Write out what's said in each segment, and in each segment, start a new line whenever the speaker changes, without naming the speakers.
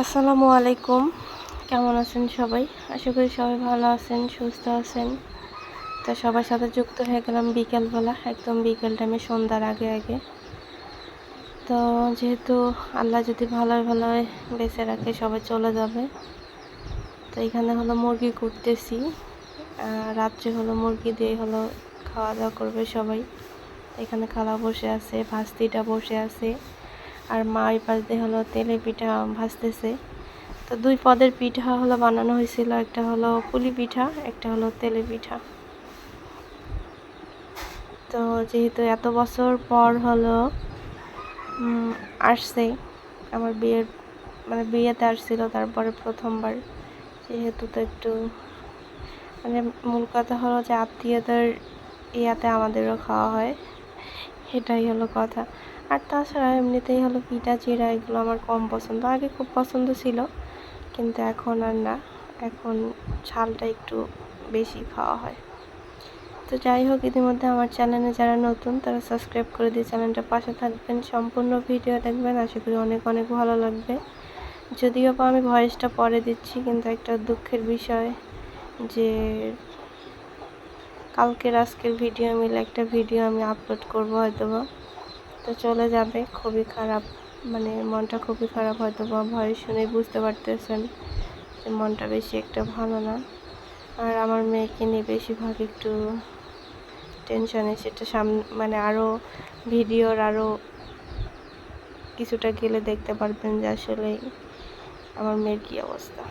আসসালামু আলাইকুম। কেমন আছেন সবাই? আশা করি সবাই ভালো আছেন, সুস্থ আছেন। তো সবার সাথে যুক্ত হয়ে গেলাম বিকেলবেলা, একদম বিকেল টাইমে সন্ধ্যার আগে আগে। তো যেহেতু আল্লাহ যদি ভালোই ভালোই বেঁচে রাখে, সবাই চলে যাবে। তো এখানে হলো মুরগি করতেছি রাত্রে হলো মুরগি দিয়ে হলো খাওয়া দাওয়া করবে সবাই। এখানে খালা বসে আছে, ভাস্তিটা বসে আছে। আর মা ওই পাশ দিয়ে হলো তেলে পিঠা ভাজতেছে। তো দুই পদের পিঠা হলো বানানো হয়েছিল, একটা হলো পুলি পিঠা, একটা হলো তেলে পিঠা। তো যেহেতু এত বছর পর হলো আসছে, আমার বিয়ের মানে বিয়েতে আসছিল তারপরে প্রথমবার। যেহেতু তো একটু মানে মূল কথা হলো যে আত্মীয়দের ইয়াতে আমাদেরও খাওয়া হয়, এটাই হলো কথা। আর তাছাড়া এমনিতেই হলো পিঠা চিরা এগুলো আমার কম পছন্দ। আগে খুব পছন্দ ছিল, কিন্তু এখন আর না। এখন ঝালটা একটু বেশি খাওয়া হয়। তো যাই হোক, ইতিমধ্যে আমার চ্যানেলে যারা নতুন, তারা সাবস্ক্রাইব করে দিয়ে চ্যানেলটা পাশে থাকবেন। সম্পূর্ণ ভিডিও দেখবেন, আশা করি অনেক অনেক ভালো লাগবে। যদিও বা আমি ভয়েসটা পরে দিচ্ছি, কিন্তু একটা দুঃখের বিষয় যে কালকের, আজকের ভিডিও মিলে একটা ভিডিও আমি আপলোড করব হয়তো বা তো চলে যাবে। খুবই খারাপ মানে মনটা খুবই খারাপ হয়তো বা ভয় শুনে বুঝতে পারতেছেন যে মনটা বেশি একটা ভালো না। আর আমার মেয়েকে নিয়ে বেশিরভাগ একটু টেনশনে সেটা সামনে মানে আরও ভিডিওর আরও কিছুটা গেলে দেখতে পারবেন যে আসলে আমার মেয়ের কী অবস্থা।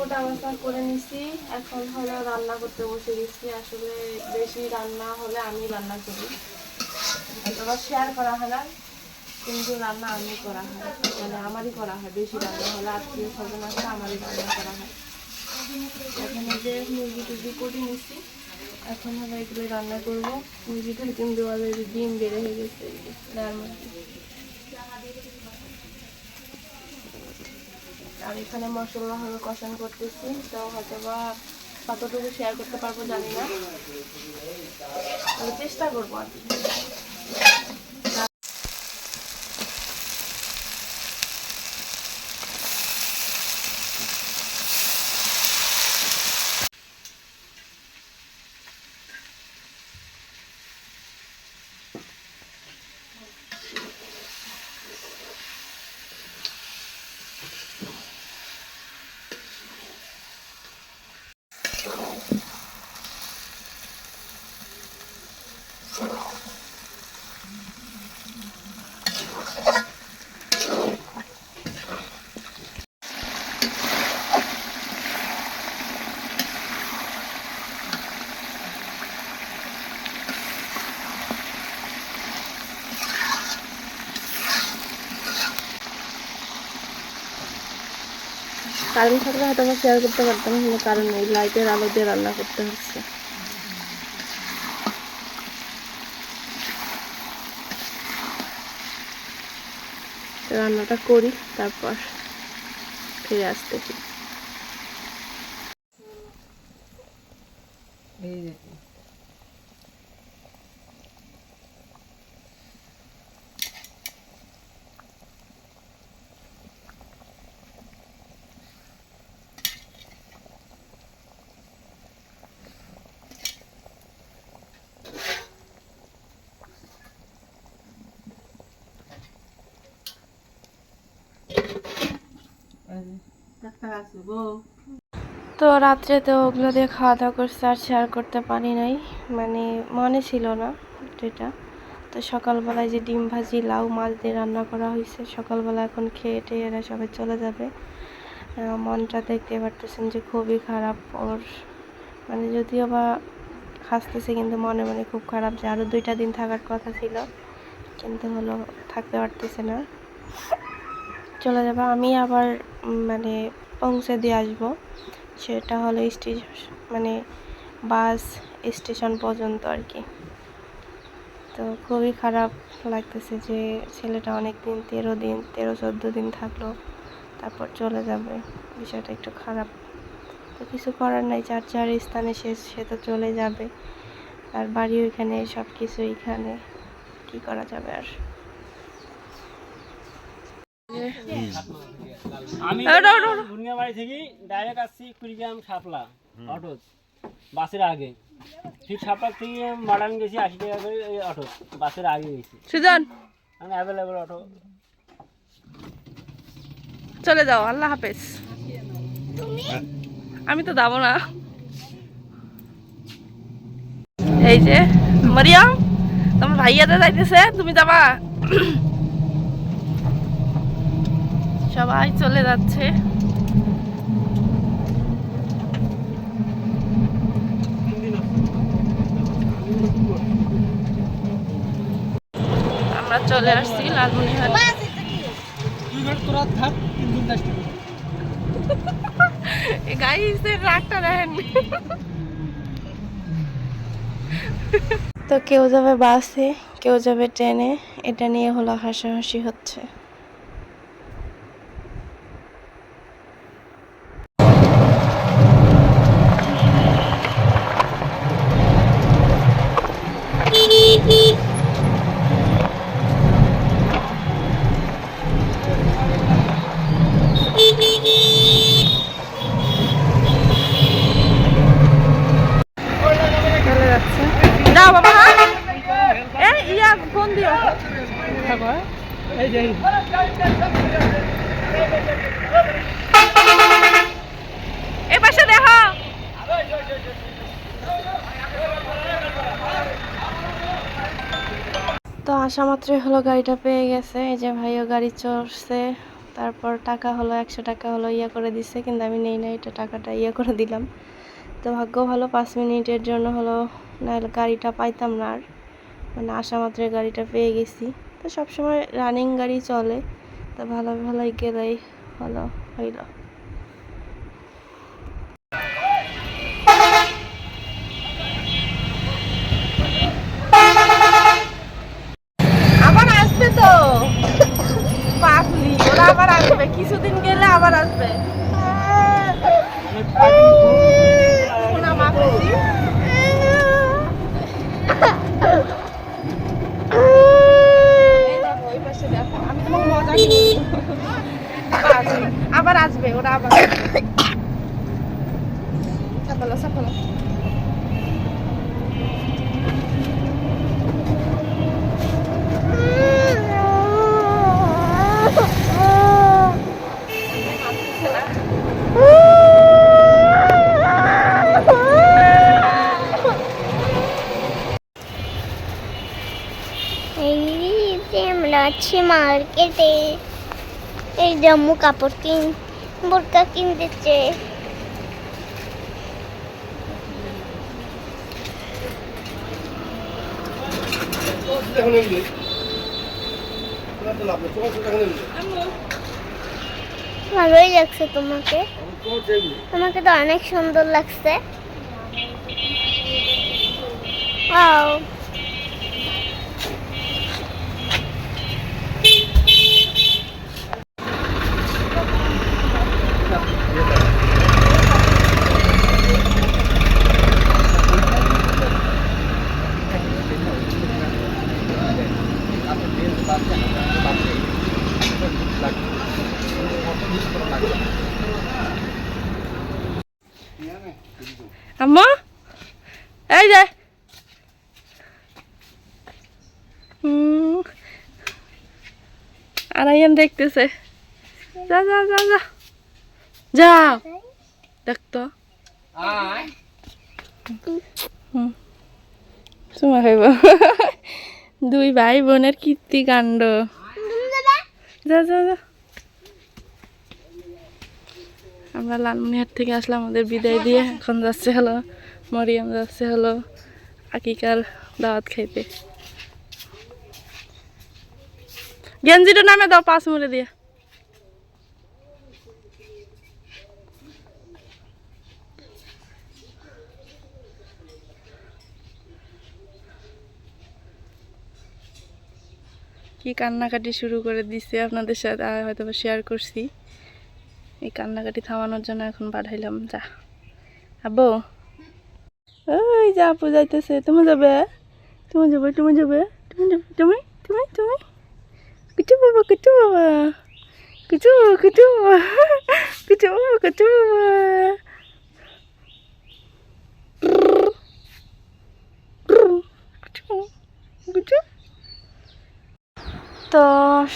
এই যে করে নিছি। এখন হলো রান্না করতে বসে গেছি। আসলে বেশি রান্না হলে আমি রান্না করি। অথবা শেয়ার করা হয় না, কিন্তু রান্না আমি করা হয়। মানে আমারই করা হয়, বেশি রান্না হলে আত্মীয় স্বজন আছে, আমারই রান্না করা হয়। এখন যে মুরগি টুরগি করে নিছি। এখন হলো এগুলো রান্না করব। মুরগিটা কিন্তু ডিম বেড়ে হয়ে গেছে তার মধ্যে। আর এখানে মশলা হলো কষান করতেছি, তো হয়তো বা কতটুকু শেয়ার করতে পারব জানি না। চেষ্টা করব আর কি। কারেন্ট থাকলে হয়তো আমরা শেয়ার করতে পারতাম কিন্তু কারণ নেই। লাইটের আলো দিয়ে রান্না করতে হচ্ছে। রান্নাটা করি, তারপর ফিরে আসতে আসতেছি তো রাত্রে তো ওগুলো দিয়ে খাওয়া দাওয়া করছে, আর শেয়ার করতে পারি নাই। মানে মনে ছিল না এটা। তো সকালবেলায় যে ডিম ভাজি, লাউ মাছ দিয়ে রান্না করা হয়েছে, সকালবেলা এখন খেয়ে টেয়ে এরা সবাই চলে যাবে। মনটা দেখতে পারতেছেন যে খুবই খারাপ ওর। মানে যদিও বা হাসতেছে, কিন্তু মনে মনে খুব খারাপ যে আরও দুইটা দিন থাকার কথা ছিল, কিন্তু হলো থাকতে পারতেছে না। চলে যাবে। আমি আবার মানে পৌঁছে দিয়ে আসব। সেটা হলো স্টেশন মানে বাস স্টেশন পর্যন্ত আর কি। তো খুবই খারাপ লাগতেছে যে ছেলেটা অনেক দিন তেরো দিন, তেরো চোদ্দ দিন থাকল, তারপর চলে যাবে। বিষয়টা একটু খারাপ। তো কিছু করার নাই, যার যার স্থানে সে সে তো চলে যাবে। আর বাড়ি ওইখানে সব কিছু এইখানে। কি করা যাবে আর?
আমি থেকে ডাইরেক্ট আসছি কুড়িগ্রাম শাপলা অটো বাসের আগে। ঠিক শাপলা থেকে মডার্ন গেছি আশি টাকা করে এই অটো বাসের আগে গেছি।
সুজন।
আমি অ্যাভেলেবল অটো।
চলে যাও আল্লাহ হাফেজ। আমি তো যাব না। এই যে মারিয়াম তোমার ভাইয়াতে যাইতেছে তুমি যাবা? সবাই চলে যাচ্ছে। আমরা চলে আসছি দেখেন। তো কেউ যাবে বাসে, কেউ যাবে ট্রেনে, এটা নিয়ে হলো হাসাহাসি হচ্ছে চলে যাচ্ছে যাও বাবা হ্যাঁ এই ইয়া ফোন দিও
এই যে
এ পাশে দেখো তো আসা মাত্রই হলো গাড়িটা পেয়ে গেছে। এই যে ভাইও গাড়ি চড়ছে। তারপর টাকা হলো একশো টাকা হলো ইয়া করে দিছে, কিন্তু আমি নেই না, এটা টাকাটা ইয়া করে দিলাম। তো ভাগ্য ভালো, পাঁচ মিনিটের জন্য হলো, নাহলে গাড়িটা পাইতাম না আর। মানে আসা মাত্রই গাড়িটা পেয়ে গেছি। তো সবসময় রানিং গাড়ি চলে। তো ভালো, ভালোই গেলেই হলো, হইল। আবার আসবে কিছুদিন গেলে আবার আসবে। মা খুশি? এই দেখো, ওই পাশে দেখো। আমি তোমাকে মজা করি। আবার আসবে, আবার আসবে ওরা আবার আসবে। চাপালো চাপালো
এই আছি মার্কেটে। এই জাম্মু কাপড় কিন, বোরকা কিনতেছে। ভালোই লাগছে তোমাকে। তোমাকে তো অনেক সুন্দর লাগছে। Wow.
আম্মা এই যে হুম। আরাইয়ান দেখতেছে। যা যা যা যা। যা। দেখতো। খাইব। দুই ভাই বোনের কীর্তি কাণ্ড। যা যা যা। আমরা লালমনিহাট থেকে আসলাম আমাদের বিদায় দিয়ে। এখন যাচ্ছে হলো মরিয়াম যাচ্ছে হলো আকিকার দাওয়াত খাইতে। গেঞ্জিটা নামে দাও, পাঁচ মুড়ে দিয়ে। কি কান্নাকাটি শুরু করে দিছে আপনাদের সাথে হয়তো শেয়ার করছি। এই কান্নাকাটি থামানোর জন্য এখন পাঠাইলাম, যা। আব্বু? ওই যা আপু যাইতেছে, তুমি যাবে? তুমি যাবে তুমি যাবে, তুমি তুমি তুমি তুমি? কুচু বাবা কুচু বাবা কুচু বাবা বাবা তো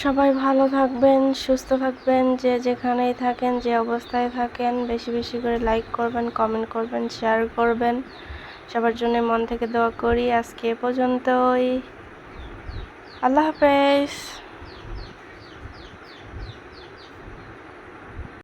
সবাই ভালো থাকবেন, সুস্থ থাকবেন, যে যেখানেই থাকেন, যে অবস্থায় থাকেন, বেশি বেশি করে লাইক করবেন কমেন্ট করবেন শেয়ার করবেন। সবার জন্য মন থেকে দোয়া করি। আজকে পর্যন্তই। আল্লাহ হাফেজ।